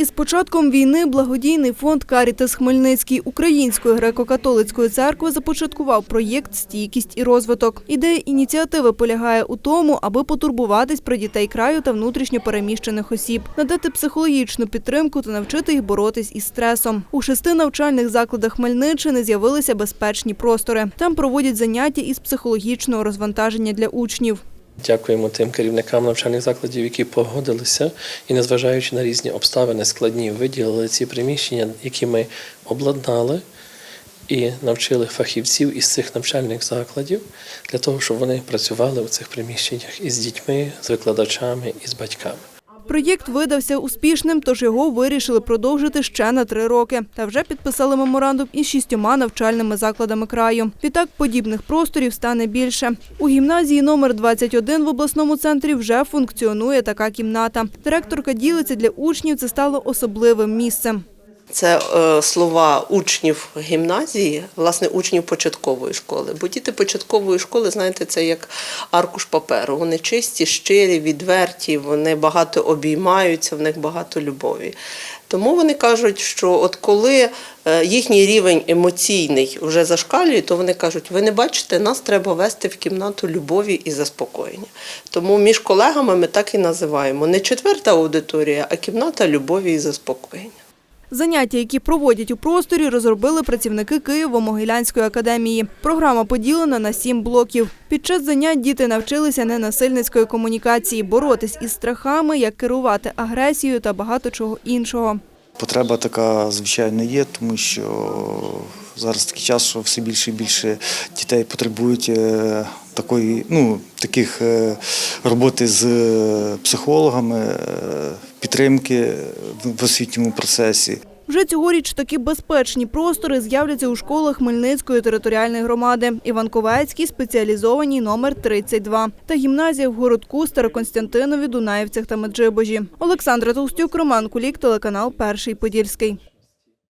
Із початком війни благодійний фонд Карітас Хмельницький Української греко-католицької церкви започаткував проєкт Стійкість і розвиток. Ідея ініціативи полягає у тому, аби потурбуватись про дітей краю та внутрішньо переміщених осіб, надати психологічну підтримку та навчити їх боротись із стресом. У шести навчальних закладах Хмельниччини з'явилися безпечні простори. Там проводять заняття із психологічного розвантаження для учнів. Дякуємо тим керівникам навчальних закладів, які погодилися і, незважаючи на різні обставини складні, виділили ці приміщення, які ми обладнали і навчили фахівців із цих навчальних закладів для того, щоб вони працювали у цих приміщеннях із дітьми, з викладачами і з батьками. Проєкт видався успішним, тож його вирішили продовжити ще на три роки. Та вже підписали меморандум із шістьома навчальними закладами краю. Відтак подібних просторів стане більше. У гімназії номер 21 в обласному центрі вже функціонує така кімната. Директорка ділиться для учнів це стало особливим місцем. Це е, слова учнів гімназії, власне, учнів початкової школи. Бо діти початкової школи, знаєте, це як аркуш паперу. Вони чисті, щирі, відверті, вони багато обіймаються, в них багато любові. Тому вони кажуть, що от коли е, їхній рівень емоційний вже зашкалює, то вони кажуть, ви не бачите, нас треба вести в кімнату любові і заспокоєння. Тому між колегами ми так і називаємо не четверта аудиторія, а кімната любові і заспокоєння. Заняття, які проводять у просторі, розробили працівники Києво-Могилянської академії. Програма поділена на сім блоків. Під час занять діти навчилися ненасильницької комунікації, боротись із страхами, як керувати агресією та багато чого іншого. Потреба така, звичайно, є, тому що зараз такий час, що все більше і більше дітей потребують е, такої, ну, таких е, роботи з е, психологами, підтримки в освітньому процесі. Вже цьогоріч такі безпечні простори з'являться у школах Хмельницької територіальної громади, Іванковецькій спеціалізованій номер 32 та гімназія в городку Староконстянтинові, Дунаївцях та Меджибожі. Олександра Толстюк, Роман Кулік, телеканал Перший Подільський.